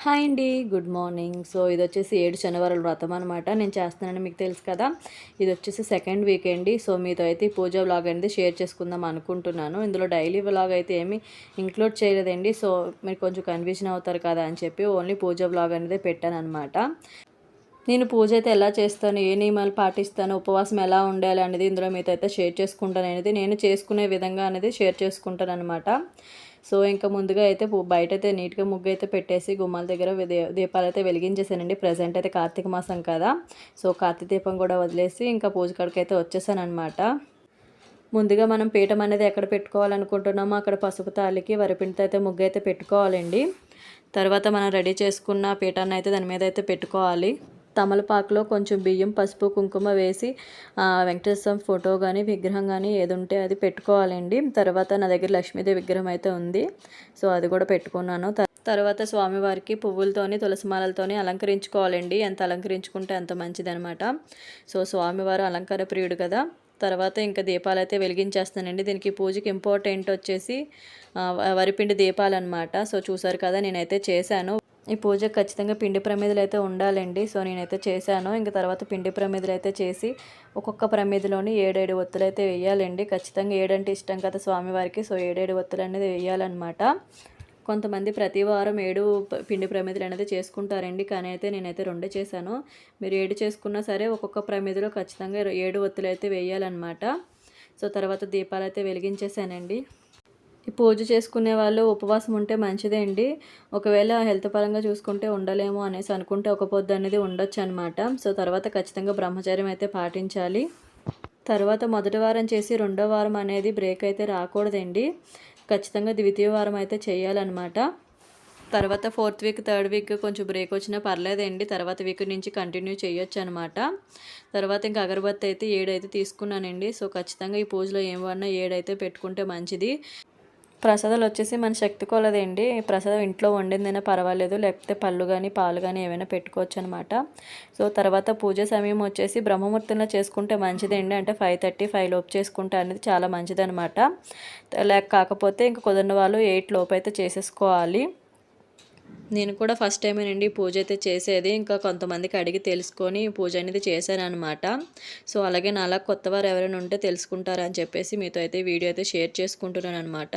Hi అండి good morning. So ఇది వచ్చేసి ఏడు శనివారాలు వ్రతం అనమాట నేను చేస్తున్నానని మీకు తెలుసు కదా. ఇది వచ్చేసి సెకండ్ వీక్ అండి. సో మీతో అయితే పూజ వ్లాగ్ అనేది షేర్ చేసుకుందాం అనుకుంటున్నాను. ఇందులో డైలీ వ్లాగ్ అయితే ఏమి ఇంక్లూడ్ చేయలేదండి. సో మీరు కొంచెం కన్ఫ్యూజన్ అవుతారు కదా అని చెప్పి ఓన్లీ పూజ వ్లాగ్ అనేది పెట్టాను అనమాట నేను పూజ అయితే ఎలా చేస్తాను ఏ నియమాలు పాటిస్తాను ఉపవాసం ఎలా ఉండాలి అనేది ఇందులో మీతో అయితే షేర్ చేసుకుంటాను అనేది నేను చేసుకునే విధంగా అనేది షేర్ చేసుకుంటాను అనమాట సో ఇంకా ముందుగా అయితే బయట అయితే నీట్గా ముగ్గు అయితే పెట్టేసి గుమ్మాల దగ్గర దీపాలు అయితే వెలిగించేసానండి ప్రజెంట్ అయితే కార్తీక మాసం కదా. సో కార్తీక దీపం కూడా వదిలేసి ఇంకా పూజ కాడికి అయితే వచ్చేసాను అనమాట ముందుగా మనం పీఠం అనేది ఎక్కడ పెట్టుకోవాలనుకుంటున్నామో అక్కడ పసుపు తాలికి వరిపిండితో అయితే ముగ్గు అయితే పెట్టుకోవాలండి. తర్వాత మనం రెడీ చేసుకున్న పీఠాన్ని అయితే దాని మీద అయితే పెట్టుకోవాలి. తమలపాకులో కొంచెం బియ్యం పసుపు కుంకుమ వేసి వెంకటేశ్వర ఫోటో కానీ విగ్రహం కానీ ఏది ఉంటే అది పెట్టుకోవాలండి. తర్వాత నా దగ్గర లక్ష్మీదేవి విగ్రహం అయితే ఉంది. సో అది కూడా పెట్టుకున్నాను. తర్వాత స్వామివారికి పువ్వులతోని తులసిమాలతోని అలంకరించుకోవాలండి. ఎంత అలంకరించుకుంటే అంత మంచిదనమాట. సో స్వామివారు అలంకార ప్రియుడు కదా. తర్వాత ఇంకా దీపాలు అయితే వెలిగించేస్తానండి. దీనికి పూజకి ఇంపార్టెంట్ వచ్చేసి వరిపిండి దీపాలు అనమాట సో చూసారు కదా నేనైతే చేశాను. ఈ పూజ ఖచ్చితంగా పిండి ప్రమిదలు అయితే ఉండాలండి. సో నేనైతే చేశాను. ఇంకా తర్వాత పిండి ప్రమిదలు అయితే చేసి ఒక్కొక్క ప్రమిదిలోని ఏడేడు ఒత్తులు అయితే వేయాలండి. ఖచ్చితంగా ఏడంటే ఇష్టం కదా స్వామివారికి. సో ఏడేడు ఒత్తులు అనేది వేయాలన్నమాట. కొంతమంది ప్రతి వారం ఏడు పిండి ప్రమిదలు అనేది చేసుకుంటారండి. కానీ అయితే నేనైతే రెండే చేశాను. మీరు ఏడు చేసుకున్నా సరే ఒక్కొక్క ప్రమిదిలో ఖచ్చితంగా ఏడు ఒత్తులు అయితే వేయాలన్నమాట. సో తర్వాత దీపాలు అయితే వెలిగించేసానండి పూజ చేసుకునే వాళ్ళు ఉపవాసం ఉంటే మంచిదే అండి. ఒకవేళ హెల్త్ పరంగా చూసుకుంటే ఉండలేము అనేసి అనుకుంటే ఒక పొద్దు అనేది ఉండొచ్చు అనమాట సో తర్వాత ఖచ్చితంగా బ్రహ్మచర్యం అయితే పాటించాలి. తర్వాత మొదటి వారం చేసి రెండో వారం అనేది బ్రేక్ అయితే రాకూడదండి. ఖచ్చితంగా ద్వితీయ వారం అయితే చేయాలన్నమాట. తర్వాత ఫోర్త్ వీక్ థర్డ్ వీక్ కొంచెం బ్రేక్ వచ్చినా పర్లేదండి. తర్వాత వీక్ నుంచి కంటిన్యూ చేయొచ్చు అనమాట తర్వాత ఇంకా అగరబత్తి అయితే ఏడైతే తీసుకున్నానండి. సో ఖచ్చితంగా ఈ పూజలో ఏమన్నా ఏడైతే పెట్టుకుంటే మంచిది. ప్రసాదాలు వచ్చేసి మన శక్తి కొలదండి. ప్రసాదం ఇంట్లో వండిందైనా పర్వాలేదు. లేకపోతే పళ్ళు కానీ పాలు కానీ ఏమైనా పెట్టుకోవచ్చు అనమాట సో తర్వాత పూజ సమయం వచ్చేసి బ్రహ్మముహూర్తంలో చేసుకుంటే మంచిదండి. అంటే ఫైవ్ థర్టీ ఫైవ్ లోపు చేసుకుంటే అనేది చాలా మంచిదనమాట లేక కాకపోతే ఇంక కుదిరిన వాళ్ళు ఎయిట్ లోపు అయితే చేసేసుకోవాలి. నేను కూడా ఫస్ట్ టైమేనండి పూజ అయితే చేసేది. ఇంకా కొంతమందికి అడిగి తెలుసుకొని పూజ అనేది చేశాను అనమాట సో అలాగే నాలా కొత్త వారు ఎవరైనా ఉంటే తెలుసుకుంటారని చెప్పేసి మీతో అయితే వీడియో అయితే షేర్ చేసుకుంటున్నాను అనమాట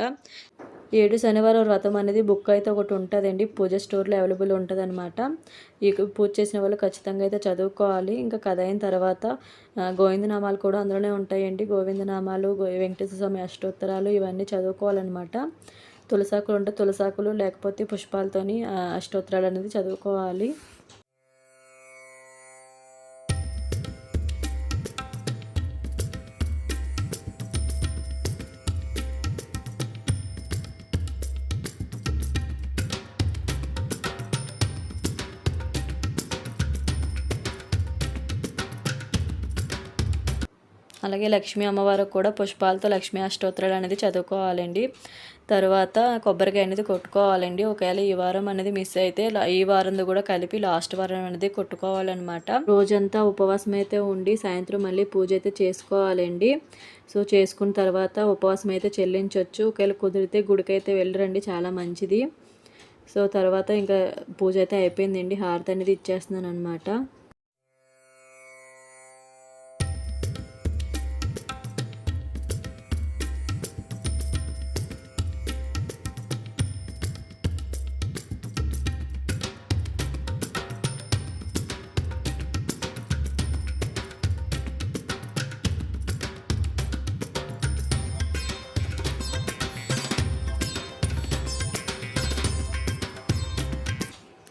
ఏడు శనివారం వ్రతం అనేది బుక్ అయితే ఒకటి ఉంటుందండి. పూజ స్టోర్లో అవైలబుల్ ఉంటుంది అనమాట ఈ పూజ చేసిన వాళ్ళు ఖచ్చితంగా అయితే చదువుకోవాలి. ఇంకా కథ అయిన తర్వాత గోవిందనామాలు కూడా అందులోనే ఉంటాయండి. గోవిందనామాలు వెంకటేశ్వర స్వామి అష్టోత్తరాలు ఇవన్నీ చదువుకోవాలన్నమాట. తులసాకులు ఉంటే తులసాకులు లేకపోతే పుష్పాలతోని అష్టోత్తరాలు అనేది చదువుకోవాలి. అలాగే లక్ష్మీ అమ్మవారికి కూడా పుష్పాలతో లక్ష్మీ అష్టోత్తరాలు అనేది చదువుకోవాలండి. తర్వాత కొబ్బరికాయ అనేది కొట్టుకోవాలండి. ఒకవేళ ఈ వారం అనేది మిస్ అయితే ఈ వారంది కూడా కలిపి లాస్ట్ వారం అనేది కొట్టుకోవాలన్నమాట. రోజంతా ఉపవాసం అయితే ఉండి సాయంత్రం మళ్ళీ పూజ అయితే చేసుకోవాలండి. సో చేసుకున్న తర్వాత ఉపవాసం అయితే చెల్లించవచ్చు ఒకవేళ కుదిరితే గుడికైతే వెళ్ళరండి చాలా మంచిది. సో తర్వాత ఇంకా పూజ అయితే అయిపోయిందండి. హారతి అనేది ఇచ్చేస్తున్నాను అనమాట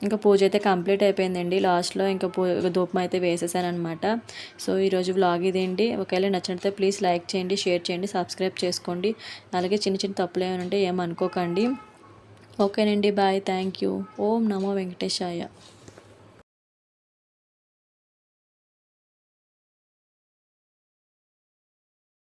ఇంకా పూజ అయితే కంప్లీట్ అయిపోయిందండి. లాస్ట్లో ఇంకా పూ ధూపం అయితే వేసేసాను అనమాట సో ఈరోజు వ్లాగ్ ఇదేంటి? ఒకవేళ నచ్చినట్లయితే ప్లీజ్ లైక్ చేయండి షేర్ చేయండి సబ్స్క్రైబ్ చేసుకోండి. అలాగే చిన్న చిన్న తప్పులు ఏమైనా ఉంటే ఏమనుకోకండి. ఓకేనండి bye thank you. Om Namo Venkatesaya.